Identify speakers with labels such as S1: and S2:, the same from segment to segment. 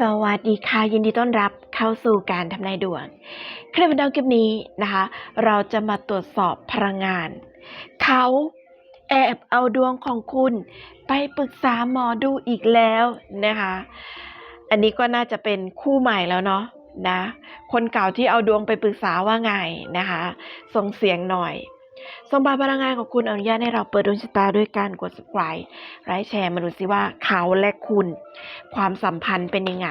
S1: สวัสดีค่ะ ยินดีต้อนรับเข้าสู่การทำนายดวงคลิปวิดีโอคลิปนี้นะคะ เราจะมาตรวจสอบพลังงาน เขาแอบเอาดวงของคุณไปปรึกษาหมอดูอีกแล้วนะคะ อันนี้ก็น่าจะเป็นคู่ใหม่แล้วเนาะนะ คนเก่าที่เอาดวงไปปรึกษาว่าไงนะคะ ส่งเสียงหน่อย ส่งบาพลังงานของคุณอนุญาตให้เราเปิดดวงชะตาด้วยการกด subscribe ไลค์แชร์มาดูสิว่าเขาและคุณ ความสัมพันธ์เป็นยังไง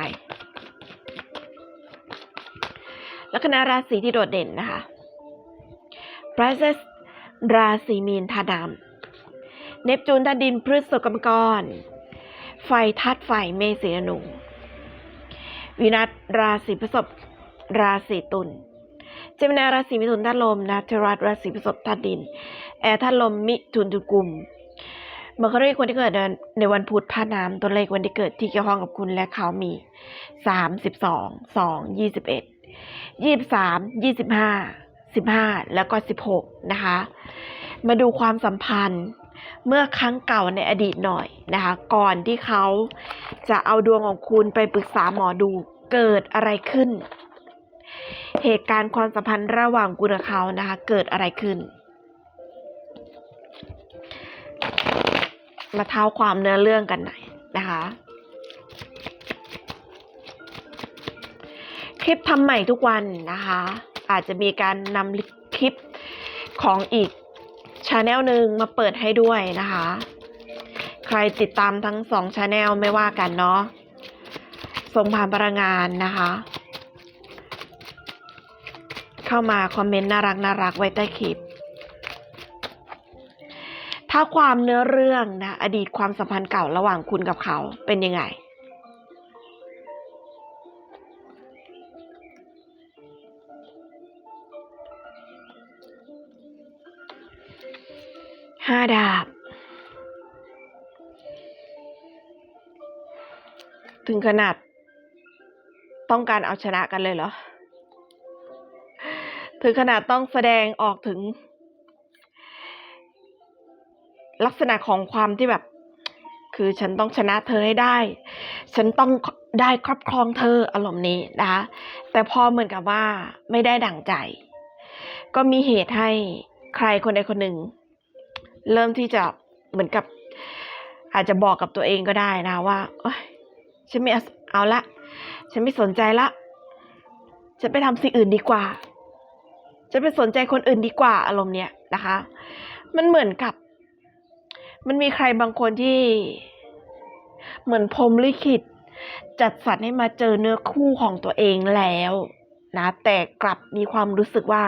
S1: ลัคนาราศีที่โดดเด่นนะคะ p r i c e s ราศีมีนธาดำเนปจูนธาดินพฤษภกรรมกร ไฟธาตุไฟเมษสีนุวินัสราศีพฤษภราศีตุล เจมินาราศีมิถุนธาตุลมนะเทรัสราศีพฤษภธาตุดิน แอร์ธาตุลมมิถุนตุกุมเมื่อเขาเรียกคนที่เกิดในวันพุธพาน้ำตัวเลขวันที่เกิดที่เกี่ยวข้องกับคุณและเขามีสามสิบสองสองยี่สิบเอ็ดยี่สามยี่สิบห้าสิบห้าแล้วก็สิบหกนะคะ มาดูความสัมพันธ์เมื่อครั้งเก่าในอดีตหน่อยนะคะ ก่อนที่เขาจะเอาดวงของคุณไปปรึกษาหมอดูเกิดอะไรขึ้น เหตุการณ์ความสัมพันธ์ระหว่างคุณกับเขานะคะ เกิดอะไรขึ้น มาเท้าความเนื้อเรื่องกันหน่อยนะคะคลิปทำใหม่ทุกวันนะคะ อาจจะมีการนำคลิปของอีกชาแนลหนึ่งมาเปิดให้ด้วยนะคะ ใครติดตามทั้งสองชาแนลไม่ว่ากันเนาะส่งผ่านพลังงานนะคะ เข้ามาคอมเมนต์น่ารักน่ารักไว้ใต้คลิปถ้าความเนื้อเรื่องนะ อดีตความสัมพันธ์เก่าระหว่างคุณกับเขาเป็นยังไง ห้าดาบ ถึงขนาด ต้องการเอาชนะกันเลยเหรอ ถึงขนาดต้องแสดงออกถึง ลักษณะของความที่แบบ คือฉันต้องชนะเธอให้ได้ ฉันต้องได้ครอบครองเธออารมณ์นี้นะคะแต่พอเหมือนกับว่าไม่ได้ดั่งใจ ก็มีเหตุให้ใครคนใดคนหนึ่ง เริ่มที่จะเหมือนกับอาจจะบอกกับตัวเองก็ได้นะว่าฉันไม่เอาละ ฉันไม่สนใจละ ฉันไปทำสิ่งอื่นดีกว่า จะไปสนใจคนอื่นดีกว่าอารมณ์เนี้ยนะคะ มันเหมือนกับ มันมีใครบางคนที่ เหมือนพรมลิขิต จัดสรรให้มาเจอเนื้อคู่ของตัวเองแล้วนะ แต่กลับมีความรู้สึกว่า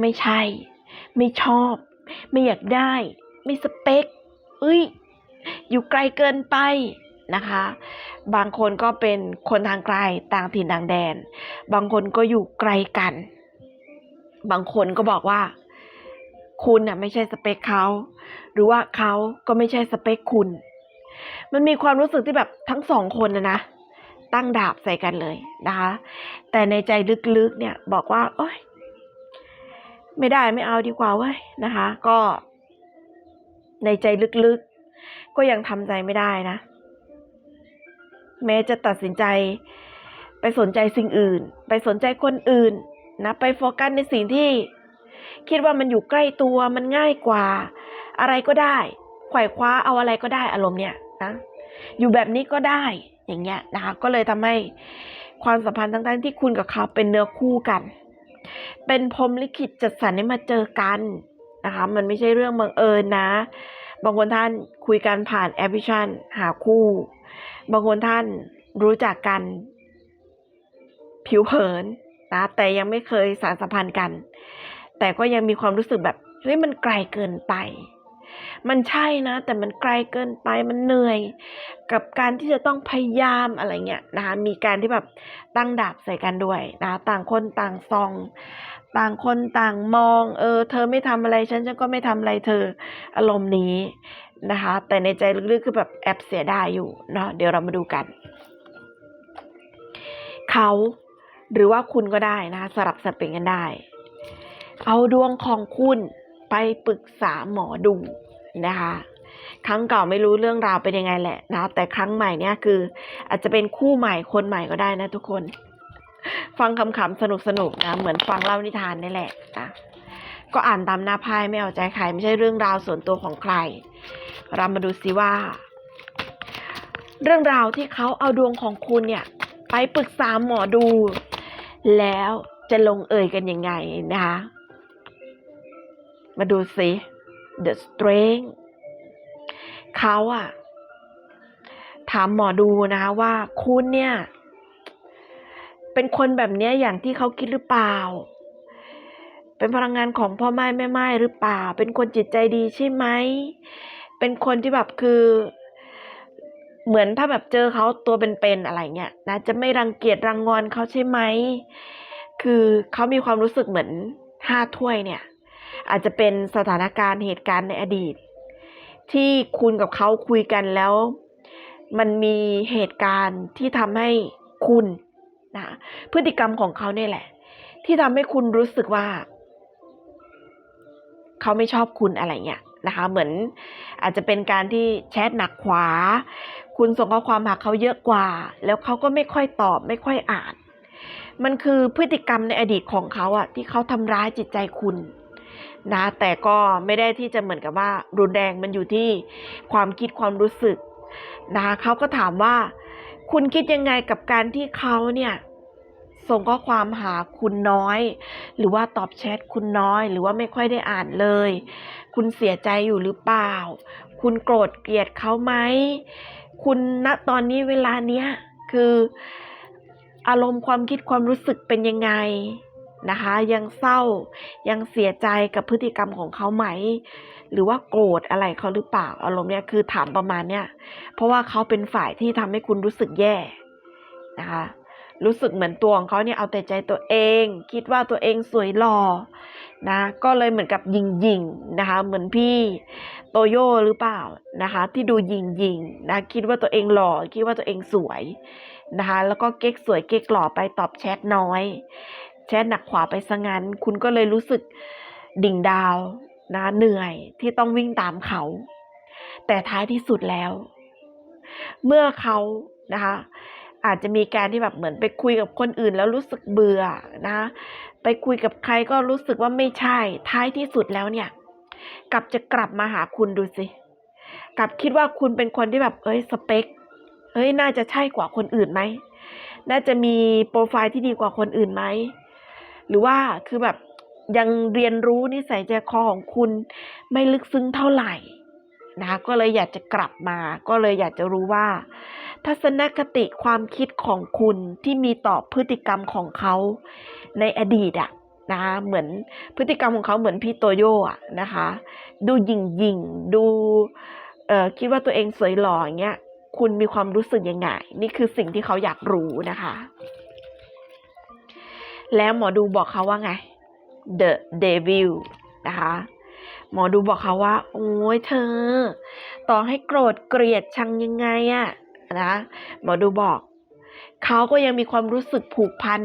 S1: ไม่ใช่ ไม่ชอบ ไม่อยากได้ ไม่สเปคเอ้ย อยู่ไกลเกินไปนะคะ บางคนก็เป็นคนทางไกลต่างถิ่นต่างแดน บางคนก็อยู่ไกลกัน บางคนก็บอกว่า คุณน่ะไม่ใช่สเปคเขาหรือว่าเขาก็ไม่ใช่สเปคคุณ มันมีความรู้สึกที่แบบทั้งสองคนนะนะตั้งดาบใส่กันเลยนะคะ แต่ในใจลึกๆเนี่ยบอกว่า โอ๊ยไม่ได้ไม่เอาดีกว่าเว้ยนะคะ ก็ ในใจลึกๆ ก็ยังทำใจไม่ได้นะ แม้จะตัดสินใจ ไปสนใจสิ่งอื่น ไปสนใจคนอื่น นะไปโฟกัสในสิ่งที่ คิดว่ามันอยู่ใกล้ตัวมันง่ายกว่า อะไรก็ได้ไขว่คว้าเอาอะไรก็ได้อารมณ์เนี่ยนะอยู่แบบนี้ก็ได้อย่างเงี้ยนะคะก็เลยทำให้ความสัมพันธ์ทั้งๆที่คุณกับเขาเป็นเนื้อคู่กัน เป็นพรมลิขิตจัดสรรให้มาเจอกันนะคะมันไม่ใช่เรื่องบังเอิญนะ บางคนท่านคุยกันผ่านแอปพลิเคชันหาคู่ บางคนท่านรู้จักกัน ผิวเผิน นะแต่ยังไม่เคยสารสัมพันธ์กัน แต่ก็ยังมีความรู้สึกแบบเฮ้ยมันไกลเกินไป มันใช่นะ แต่มันไกลเกินไปมันเหนื่อย กับการที่จะต้องพยายามอะไรเงี้ยนะคะมีการที่แบบตั้งดาบใส่กันด้วยนะต่างคนต่างซอง ต่างคนต่างมอง เออ เธอไม่ทำอะไรฉันฉันก็ไม่ทำอะไรเธออารมณ์นี้นะคะ แต่ในใจลึกๆคือแบบแอบเสียดายอยู่เนาะเดี๋ยวเรามาดูกัน เขา หรือว่าคุณก็ได้นะคะสลับสับเปลี่ยนกันได้ เอาดวงของคุณไปปรึกษาหมอดูนะคะ ครั้งเก่าไม่รู้เรื่องราวเป็นยังไงแหละนะแต่ครั้งใหม่เนี่ยคือ อาจจะเป็นคู่ใหม่คนใหม่ก็ได้นะทุกคน ฟังคำๆสนุกๆนะเหมือนฟังเล่านิทานนี่แหละนะก็อ่านตามหน้าไพ่ไม่เอาใจใครไม่ใช่เรื่องราวส่วนตัวของใคร เรามาดูซิว่า เรื่องราวที่เขาเอาดวงของคุณเนี่ย ไปปรึกษาหมอดู แล้วจะลงเอยกันยังไงนะคะ มาดูสิ The Strength เขาอะถามหมอดูนะคะว่าคุณเนี่ย เป็นคนแบบเนี้ยอย่างที่เขาคิดหรือเปล่า เป็นพลังงานของพ่อไม้แม่ไม้หรือเปล่า เป็นคนจิตใจดีใช่ไหม เป็นคนที่แบบคือ เหมือนถ้าแบบเจอเขาตัวเป็นๆอะไรเงี้ยนะจะไม่รังเกียจรังงอนเขาใช่ไหมคือเขามีความรู้สึกเหมือนห้าถ้วยเนี่ย อาจจะเป็นสถานการณ์เหตุการณ์ในอดีต ที่คุณกับเขาคุยกันแล้ว มันมีเหตุการณ์ที่ทำให้คุณนะพฤติกรรมของเขาเนี่ยแหละ ที่ทำให้คุณรู้สึกว่า เขาไม่ชอบคุณอะไรเงี้ยนะคะ เหมือนอาจจะเป็นการที่แชทหนักขวา คุณส่งข้อความหาเขาเยอะกว่า แล้วเขาก็ไม่ค่อยตอบ ไม่ค่อยอ่าน มันคือพฤติกรรมในอดีตของเขาอะที่เขาทำร้ายจิตใจคุณนะแต่ก็ไม่ได้ที่จะเหมือนกับว่า รุนแรงมันอยู่ที่ความคิดความรู้สึกนะเขาก็ถามว่า คุณคิดยังไงกับการที่เขาเนี่ยส่งข้อความหาคุณน้อย หรือว่าตอบแชทคุณน้อย หรือว่าไม่ค่อยได้อ่านเลย คุณเสียใจอยู่หรือเปล่า คุณโกรธเกลียดเขาไหม คุณณตอนนี้เวลาเนี้ยคืออารมณ์ความคิดความรู้สึกเป็นยังไงนะคะ ยังเศร้ายังเสียใจกับพฤติกรรมของเขาไหม หรือว่าโกรธอะไรเขาหรือเปล่าอารมณ์เนี้ยคือถามประมาณเนี้ยเพราะว่าเขาเป็นฝ่ายที่ทำให้คุณรู้สึกแย่นะคะรู้สึกเหมือนตัวของเขาเนี่ยเอาแต่ใจตัวเอง คิดว่าตัวเองสวยหล่อ นะก็เลยเหมือนกับยิงยิงนะคะ เหมือนพี่โตโย่หรือเปล่านะคะ ที่ดูยิงยิงนะคิดว่าตัวเองหล่อคิดว่าตัวเองสวยนะคะ แล้วก็เก๊กสวยเก๊กหล่อไปตอบแชทน้อย แชทหนักขวาไปซะงั้น คุณก็เลยรู้สึกดิ่งดาวนะเหนื่อยที่ต้องวิ่งตามเขา แต่ท้ายที่สุดแล้ว เมื่อเขานะคะอาจจะมีการที่แบบเหมือนไปคุยกับคนอื่นแล้วรู้สึกเบื่อนะ ไปคุยกับใครก็รู้สึกว่าไม่ใช่ ท้ายที่สุดแล้วเนี่ย กลับจะกลับมาหาคุณดูสิ กลับคิดว่าคุณเป็นคนที่แบบ เอ้ยสเปคเฮ้ยน่าจะใช่กว่าคนอื่นไหม น่าจะมีโปรไฟล์ที่ดีกว่าคนอื่นไหม หรือว่าคือแบบยังเรียนรู้นิสัยใจคอของคุณไม่ลึกซึ้งเท่าไหร่นะคะก็เลยอยากจะกลับมา ก็เลยอยากจะรู้ว่า ทัศนคติความคิดของคุณที่มีต่อพฤติกรรมของเขาในอดีตอะนะคะเหมือนพฤติกรรมของเขาเหมือนพี่โตโย่อะนะคะ ดูหยิ่งหยิ่งดูเอ่อคิดว่าตัวเองสวยหล่ออย่างเงี้ยคุณมีความรู้สึกยังไง นี่คือสิ่งที่เขาอยากรู้นะคะ แล้วหมอดูบอกเขาว่าไง The Devil นะคะหมอดูบอกเขาว่า โอ้ยเธอ ต่อให้โกรธเกลียดชังยังไงอะ นะหมอดูบอกเขาก็ยังมีความรู้สึกผูกพัน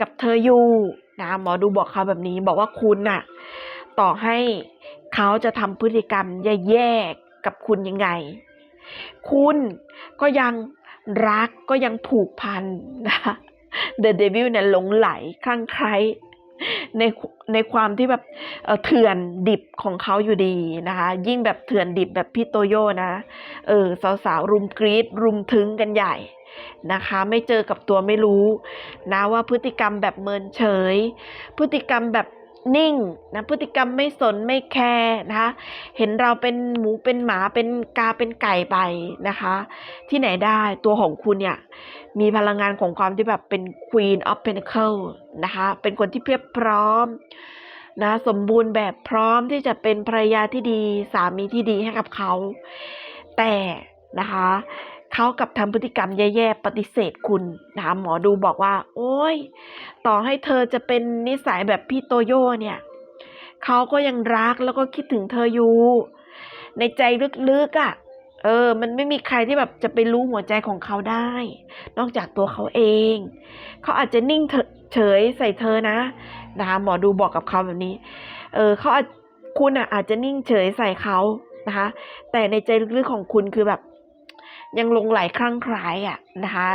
S1: กับเธออยู่นะหมอดูบอกเขาแบบนี้บอกว่าคุณน่ะ ต่อให้เขาจะทำพฤติกรรมแย่ๆกับคุณยังไง คุณก็ยังรักก็ยังผูกพันนะ The Devil เนี่ยหลงไหลคลั่งไคล้ ในในความที่แบบเถื่อนดิบของเขาอยู่ดีนะคะ ยิ่งแบบเถื่อนดิบแบบพี่โตโย่นะเออสาวๆรุมกรีดรุมถึงกันใหญ่นะคะ ไม่เจอกับตัวไม่รู้นะว่าพฤติกรรมแบบเมินเฉย พฤติกรรมแบบ นิ่งนะพฤติกรรมไม่สนไม่แคร์นะคะ เห็นเราเป็นหมูเป็นหมาเป็นกาเป็นไก่ไปนะคะ ที่ไหนได้ตัวของคุณเนี่ย มีพลังงานของความที่แบบเป็น Queen of Pentacle นะคะ เป็นคนที่เพียบพร้อมนะสมบูรณ์แบบพร้อมที่จะเป็นภรรยาที่ดีสามีที่ดีให้กับเขา แต่นะคะ เขากับทำพฤติกรรมแย่ๆปฏิเสธคุณนะคะหมอดูบอกว่า โอ้ย ต่อให้เธอจะเป็นนิสัยแบบพี่โตโย่เนี่ยเขาก็ยังรักแล้วก็คิดถึงเธออยู่ ในใจลึกๆอะ่ะเออ มันไม่มีใครที่แบบจะไปรู้หัวใจของเขาได้ นอกจากตัวเขาเอง เขาอาจจะนิ่งเถเฉยใส่เธอนะนะคะหมอดูบอกกับเขาแบบนี้ เออเขาอาจคุณอะอาจจะนิ่งเฉยใส่เขานะคะ แต่ในใจลึกๆของคุณคือแบบ ยังลงไหลคลั่งคล้ายอะนะคะ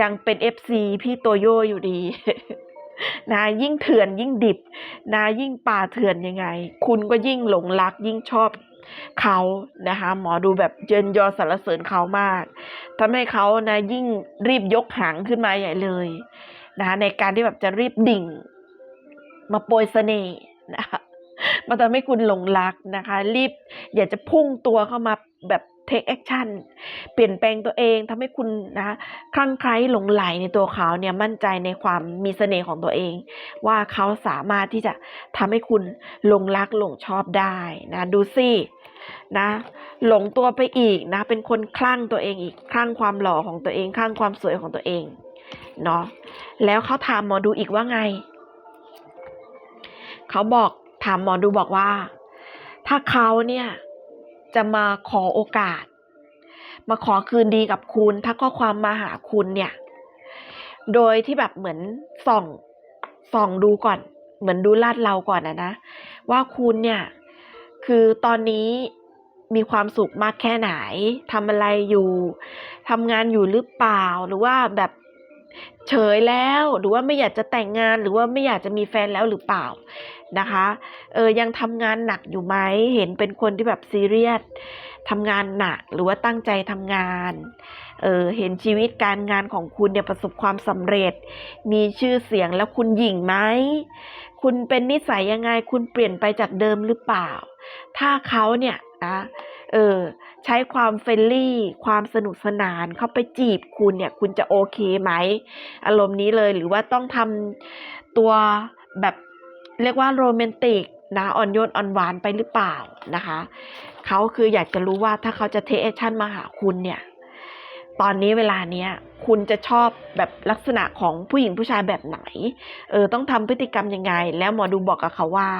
S1: ยังเป็นเอฟซีพี่โตโยอยู่ดีนะยิ่งเถื่อนยิ่งดิบนะยิ่งป่าเถื่อนยังไง คุณก็ยิ่งหลงรักยิ่งชอบเขานะคะหมอดูแบบเยินยอสรรเสริญเขามากทำให้เขานะยิ่งรีบยกหางขึ้นมาใหญ่เลยนะคะในการที่แบบจะรีบดิ่ง มาโปรยเสน่ห์นะคะมาทำให้คุณหลงรักนะคะ รีบอยากจะพุ่งตัวเข้ามาแบบ take action เปลี่ยนแปลงตัวเองทำให้คุณนะคลั่งไคล้หลงไหลในตัวเขาเนี่ยมั่นใจในความมีเสน่ห์ของตัวเอง ว่าเขาสามารถที่จะทำให้คุณหลงรักหลงชอบได้นะดูสินะหลงตัวไปอีกนะ เป็นคนคลั่งตัวเองอีกคลั่งความหล่อของตัวเองคลั่งความสวยของตัวเองเนาะแล้วเขาถามหมอดูอีกว่าไง เขาบอกถามหมอดูบอกว่า ถ้าเขาเนี่ย จะมาขอโอกาส มาขอคืนดีกับคุณถ้าข้อความมาหาคุณเนี่ย โดยที่แบบเหมือนส่องส่องดูก่อน เหมือนดูลาดเราก่อนนะนะ ว่าคุณเนี่ย คือตอนนี้มีความสุขมากแค่ไหนทำอะไรอยู่ทำงานอยู่หรือเปล่าหรือว่าแบบ เฉยแล้วหรือว่าไม่อยากจะแต่งงานหรือว่าไม่อยากจะมีแฟนแล้วหรือเปล่านะคะเออยังทำงานหนักอยู่ไหมเห็นเป็นคนที่แบบซีเรียสทำงานหนักหรือว่าตั้งใจทำงานเออเห็นชีวิตการงานของคุณเนี่ยประสบความสำเร็จ มีชื่อเสียงแล้วคุณหยิ่งไหมคุณเป็นนิสัยยังไงคุณเปลี่ยนไปจากเดิมหรือเปล่า ถ้าเขาเนี่ยนะ เออ ใช้ความเฟรนลี่ ความสนุกสนานเข้าไปจีบคุณเนี่ย คุณจะโอเคไหม อารมณ์นี้เลยหรือว่าต้องทำตัวแบบเรียกว่าโรแมนติกนะอ่อนโยนอ่อนหวานไปหรือเปล่านะคะเขาคืออยากจะรู้ว่าถ้าเขาจะเทคแอคชั่นมาหาคุณเนี่ย ตอนนี้เวลาเนี้ยคุณจะชอบแบบลักษณะของผู้หญิงผู้ชายแบบไหน เออ ต้องทำพฤติกรรมยังไง แล้วหมอดูบอกกับเขาว่า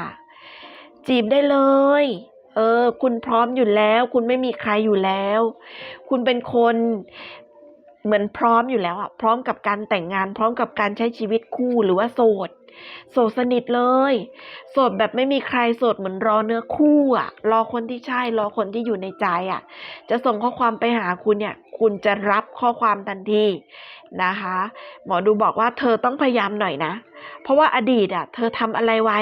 S1: จีบได้เลย เออ คุณพร้อมอยู่แล้ว คุณไม่มีใครอยู่แล้ว คุณเป็นคนเหมือนพร้อมอยู่แล้วอะพร้อมกับการแต่งงาน พร้อมกับการใช้ชีวิตคู่หรือว่าโสด โสดสนิทเลย โสดแบบไม่มีใครโสดเหมือนรอเนื้อคู่อะรอคนที่ใช่รอคนที่อยู่ในใจอะจะส่งข้อความไปหาคุณเนี่ย คุณจะรับข้อความทันทีนะคะ หมอดูบอกว่าเธอต้องพยายามหน่อยนะ เพราะว่าอดีตอะเธอทำอะไรไว้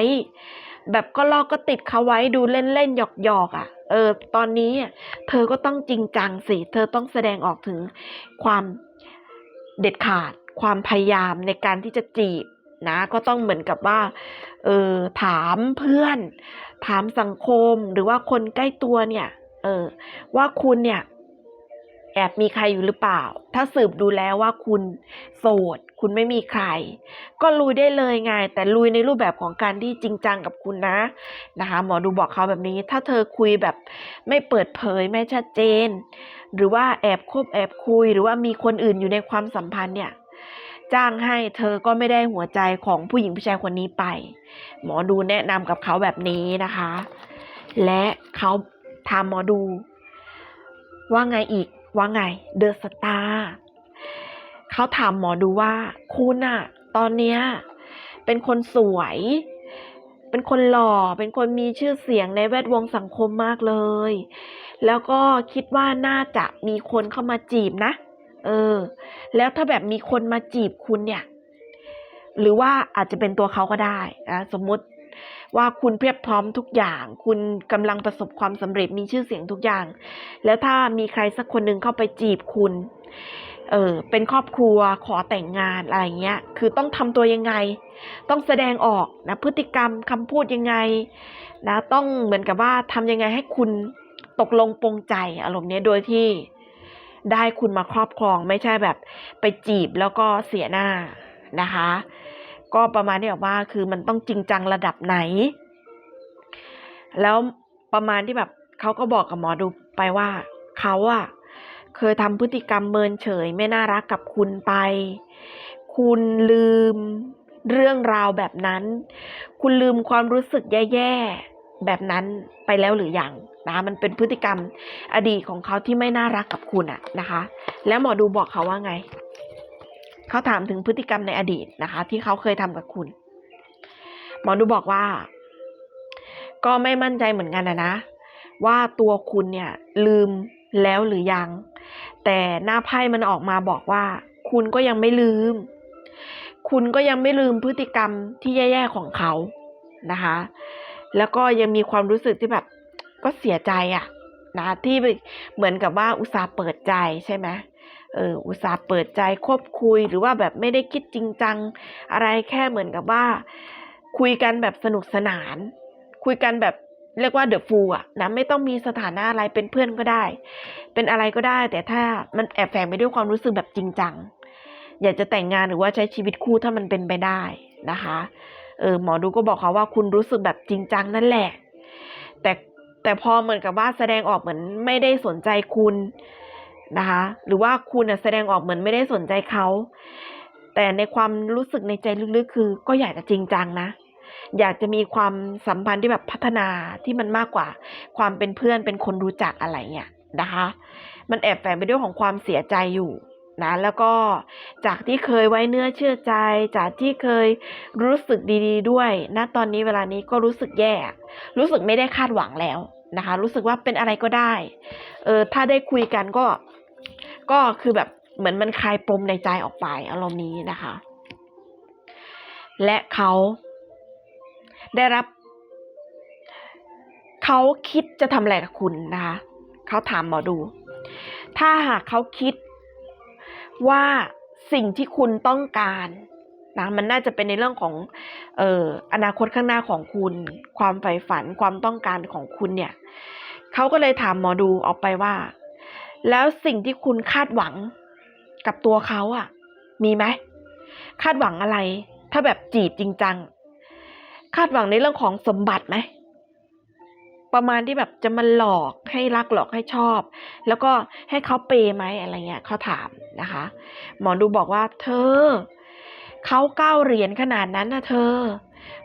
S1: แบบก็ลอกก็ติดเขาไว้ดูเล่นๆหยอกๆอะ เออ ตอนนี้เธอก็ต้องจริงจังสิ เธอต้องแสดงออกถึงความเด็ดขาด ความพยายามในการที่จะจีบนะ ก็ต้องเหมือนกับว่า เออ ถามเพื่อน ถามสังคมหรือว่าคนใกล้ตัวเนี่ย เออ ว่าคุณเนี่ย แอบมีใครอยู่หรือเปล่า ถ้าสืบดูแล้วว่าคุณโสด คุณไม่มีใคร ก็ลุยได้เลยไง แต่ลุยในรูปแบบของการที่จริงจังกับคุณนะนะคะ หมอดูบอกเขาแบบนี้ ถ้าเธอคุยแบบไม่เปิดเผยไม่ชัดเจน หรือว่าแอบคบแอบคุย หรือว่ามีคนอื่นอยู่ในความสัมพันธ์เนี่ยจ้างให้เธอก็ไม่ได้หัวใจของผู้หญิงผู้ชายคนนี้ไป หมอดูแนะนำกับเขาแบบนี้นะคะ และเขาถามหมอดูว่าไงอีก ว่าไงเดอะสตาร์เขาถามหมอดูว่าคุณอะตอนเนี้ยเป็นคนสวย เป็นคนหล่อ เป็นคนมีชื่อเสียงในแวดวงสังคมมากเลย แล้วก็คิดว่าน่าจะมีคนเข้ามาจีบนะ เออ แล้วถ้าแบบมีคนมาจีบคุณเนี่ย หรือว่าอาจจะเป็นตัวเขาก็ได้นะสมมติ ว่าคุณเพียบพร้อมทุกอย่าง คุณกำลังประสบความสำเร็จมีชื่อเสียงทุกอย่าง แล้วถ้ามีใครสักคนหนึ่งเข้าไปจีบคุณ เออเป็นครอบครัวขอแต่งงานอะไรเงี้ย คือต้องทำตัวยังไง ต้องแสดงออกนะพฤติกรรมคำพูดยังไงนะต้องเหมือนกับว่าทำยังไงให้คุณตกลงปรงใจอารมณ์เนี้ยโดยที่ได้คุณมาครอบครองไม่ใช่แบบไปจีบแล้วก็เสียหน้านะคะ ก็ประมาณที่แบบว่าคือมันต้องจริงจังระดับไหน แล้วประมาณที่แบบเขาก็บอกกับหมอดูไปว่าเขาอะเคยทำพฤติกรรมเมินเฉยไม่น่ารักกับคุณไป คุณลืมเรื่องราวแบบนั้น คุณลืมความรู้สึกแย่ๆแบบนั้นไปแล้วหรือยังนะมันเป็นพฤติกรรมอดีตของเขาที่ไม่น่ารักกับคุณอะนะคะ แล้วหมอดูบอกเขาว่าไง เขาถามถึงพฤติกรรมในอดีตนะคะ ที่เขาเคยทำกับคุณ หมอดูบอกว่า ก็ไม่มั่นใจเหมือนกันนะนะ ว่าตัวคุณเนี่ยลืมแล้วหรือยัง แต่หน้าไพ่มันออกมาบอกว่า คุณก็ยังไม่ลืม คุณก็ยังไม่ลืมพฤติกรรมที่แย่ๆของเขานะคะ แล้วก็ยังมีความรู้สึกที่แบบก็เสียใจอะนะที่เหมือนกับว่าอุตส่าห์เปิดใจใช่ไหม เอออุตส่าห์เปิดใจคบคุยหรือว่าแบบไม่ได้คิดจริงจัง อะไรแค่เหมือนกับว่า คุยกันแบบสนุกสนาน คุยกันแบบเรียกว่าเดอะฟูอะนะไม่ต้องมีสถานะอะไรเป็นเพื่อนก็ได้ เป็นอะไรก็ได้ แต่ถ้ามันแอบแฝงไปด้วยความรู้สึกแบบจริงจัง อยากจะแต่งงานหรือว่าใช้ชีวิตคู่ถ้ามันเป็นไปได้นะคะเออหมอดูก็บอกเขาว่าคุณรู้สึกแบบจริงจังนั่นแหละ แต่แต่พอเหมือนกับว่าแสดงออกเหมือนไม่ได้สนใจคุณ นะคะ หรือว่าคุณแสดงออกเหมือนไม่ได้สนใจเขา แต่ในความรู้สึกในใจลึกๆ คือ ก็อยากจะจริงจังนะ อยากจะมีความสัมพันธ์ที่แบบพัฒนาที่มันมากกว่า ความเป็นเพื่อนเป็นคนรู้จักอะไรเงี้ยนะคะ มันแอบแฝงไปด้วยของความเสียใจอยู่นะแล้วก็จากที่เคยไว้เนื้อเชื่อใจ จากที่เคยรู้สึกดีๆ ด้วยณตอนนี้เวลานี้ก็รู้สึกแย่ รู้สึกไม่ได้คาดหวังแล้วนะคะ รู้สึกว่าเป็นอะไรก็ได้ เออถ้าได้คุยกันก็ ก็คือแบบเหมือนมันคลายปมในใจออกไปอารมณ์นี้นะคะ และเขาได้รับ เขาคิดจะทำอะไรกับคุณนะคะเขาถามหมอดู ถ้าหากเขาคิดว่าสิ่งที่คุณต้องการนะมันน่าจะเป็นในเรื่องของเอ่ออนาคตข้างหน้าของคุณ ความใฝ่ฝันความต้องการของคุณเนี่ยเขาก็เลยถามหมอดูออกไปว่า แล้วสิ่งที่คุณคาดหวังกับตัวเขาอะมีไหมคาดหวังอะไร ถ้าแบบจีบจริงจัง คาดหวังในเรื่องของสมบัติไหมประมาณที่แบบจะมาหลอกให้รักหลอกให้ชอบ แล้วก็ให้เขาเปย์ไหมอะไรเงี้ยเขาถามนะคะ หมอดูบอกว่า เธอเขาเก้าเหรียญขนาดนั้นนะเธอ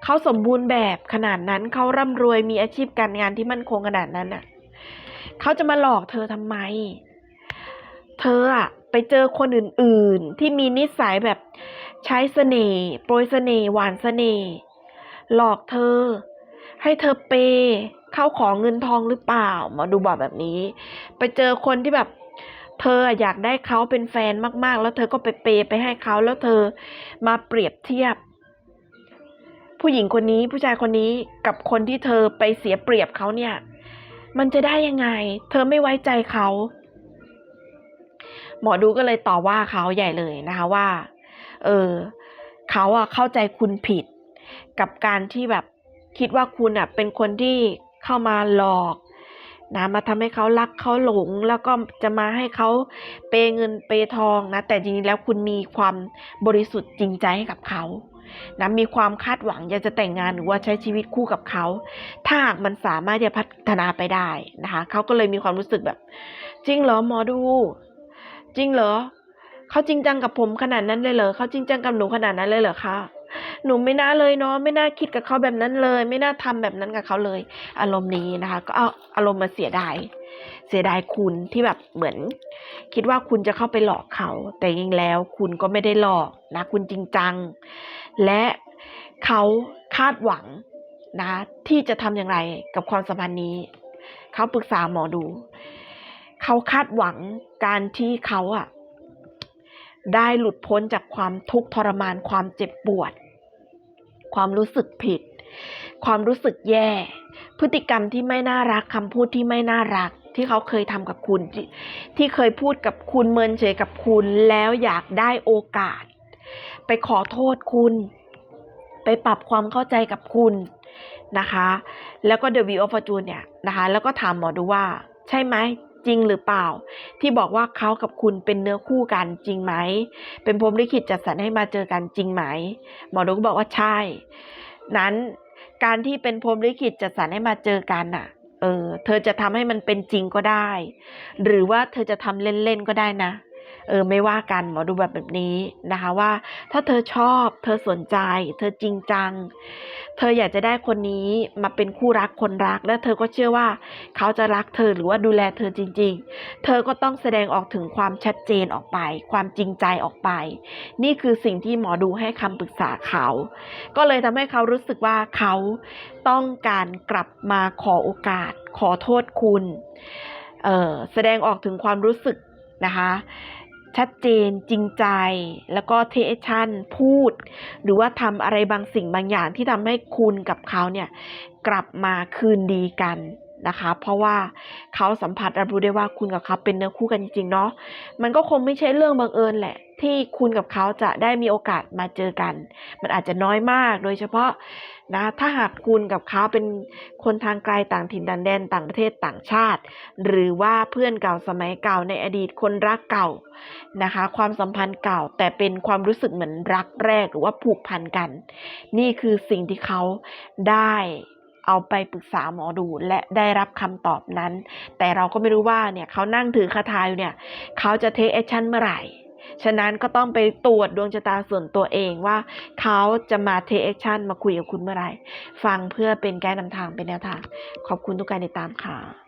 S1: เขาสมบูรณ์แบบขนาดนั้นเขาร่ำรวยมีอาชีพการงานที่มั่นคงขนาดนั้นน่ะเขาจะมาหลอกเธอทำไม ออะไปเจอคนอื่นๆ ที่มีนิสัยแบบใช้เสน่ห์โปรยเสน่ห์หวานเสน่ห์หลอกเธอ ให้เธอเปย์เข้าของเงินทองหรือเปล่ามอดูบอกแบบนี้ ไปเจอคนที่แบบเธออยากได้เขาเป็นแฟนมากๆ แล้วเธอก็ไปเปย์ไปให้เขาแล้วเธอมาเปรียบเทียบ ผู้หญิงคนนี้ผู้ชายคนนี้กับคนที่เธอไปเสียเปรียบเขาเนี่ย มันจะได้ยังไง เธอไม่ไว้ใจเขา หมอดูก็เลยต่อว่าเขาใหญ่เลยนะคะว่า เออเขาอะเข้าใจคุณผิด กับการที่แบบคิดว่าคุณอะเป็นคนที่เข้ามาหลอกนะมาทำให้เขารักเขาหลง แล้วก็จะมาให้เขาเปย์เงินเปย์ทองนะ แต่จริงๆแล้วคุณมีความบริสุทธิ์จริงใจให้กับเขานะมีความคาดหวังอยากจะแต่งงานหรือว่าใช้ชีวิตคู่กับเขา ถ้าหากมันสามารถจะพัฒนาไปได้นะคะเขาก็เลยมีความรู้สึกแบบ จริงเหรอหมอดู จริงเหรอเขาจริงจังกับผมขนาดนั้นเลยเหรอเขาจริงจังกับหนูขนาดนั้นเลยเหรอคะหนูไม่น่าเลยเนาะไม่น่าคิดกับเขาแบบนั้นเลย ไม่น่าทำแบบนั้นกับเขาเลย อารมณ์นี้นะคะ ก็เอาอารมณ์มาเสียดายเสียดายคุณที่แบบเหมือน คิดว่าคุณจะเข้าไปหลอกเขา แต่จริงแล้วคุณก็ไม่ได้หลอกนะ คุณจริงจัง และเขาคาดหวังนะ ที่จะทำอย่างไรกับความสัมพันธ์นี้ เขาปรึกษาหมอดู เขาคาดหวังการที่เขาอะได้หลุดพ้นจากความทุกข์ทรมานความเจ็บปวด ความรู้สึกผิด ความรู้สึกแย่ พฤติกรรมที่ไม่น่ารักคำพูดที่ไม่น่ารักที่เขาเคยทำกับคุณที่ที่เคยพูดกับคุณเมินเฉยกับคุณแล้วอยากได้โอกาส ไปขอโทษคุณ ไปปรับความเข้าใจกับคุณนะคะ แล้วก็ The Wheel of Fortune เนี่ยนะคะ แล้วก็ถามหมอดูว่า ใช่ไหม จริงหรือเปล่า ที่บอกว่าเขากับคุณเป็นเนื้อคู่กันจริงไหม เป็นพรมลิขิตจัดสรรให้มาเจอกันจริงไหม หมอดูก็บอกว่าใช่ นั้นการที่เป็นพรมลิขิตจัดสรรให้มาเจอกันน่ะ เออ เธอจะทำให้มันเป็นจริงก็ได้ หรือว่าเธอจะทำเล่นๆก็ได้นะ เออไม่ว่ากันหมอดูแบบแบบนี้นะคะว่า ถ้าเธอชอบ เธอสนใจ เธอจริงจัง เธออยากจะได้คนนี้มาเป็นคู่รักคนรัก และเธอก็เชื่อว่า เขาจะรักเธอหรือว่าดูแลเธอจริง ๆ เธอก็ต้องแสดงออกถึงความชัดเจนออกไป ความจริงใจออกไป นี่คือสิ่งที่หมอดูให้คำปรึกษาเขา ก็เลยทำให้เขารู้สึกว่าเขาต้องการกลับมาขอโอกาส ขอโทษคุณออแสดงออกถึงความรู้สึกนะคะ ชัดเจนจริงใจ แล้วก็เทชั่นพูด หรือว่าทำอะไรบางสิ่งบางอย่างที่ทำให้คุณกับเขาเนี่ยกลับมาคืนดีกันนะคะ เพราะว่าเขาสัมผัสรับรู้ได้ว่าคุณกับเขาเป็นเนื้อคู่กันจริงๆเนาะมันก็คงไม่ใช่เรื่องบังเอิญแหละ ที่คุณกับเขาจะได้มีโอกาสมาเจอกัน มันอาจจะน้อยมาก โดยเฉพาะนะถ้าหากคุณกับเขาเป็นคนทางไกลต่างถิ่นต่างแดนต่างประเทศต่างชาติ หรือว่าเพื่อนเก่าสมัยเก่าในอดีตคนรักเก่านะคะ ความสัมพันธ์เก่าแต่เป็นความรู้สึกเหมือนรักแรกหรือว่าผูกพันกัน นี่คือสิ่งที่เขาได้เอาไปปรึกษาหมอดูและได้รับคำตอบนั้น แต่เราก็ไม่รู้ว่าเนี่ยเขานั่งถือคาถาอยู่เนี่ย เขาจะเทคแอคชั่นเมื่อไหร่ ฉะนั้นก็ต้องไปตรวจดวงชะตาส่วนตัวเองว่าเขาจะมาเทคแอคชั่นมาคุยกับคุณเมื่อไหร่ ฟังเพื่อเป็นแก้นำทางเป็นแนวทาง ขอบคุณทุกการติดตามค่ะ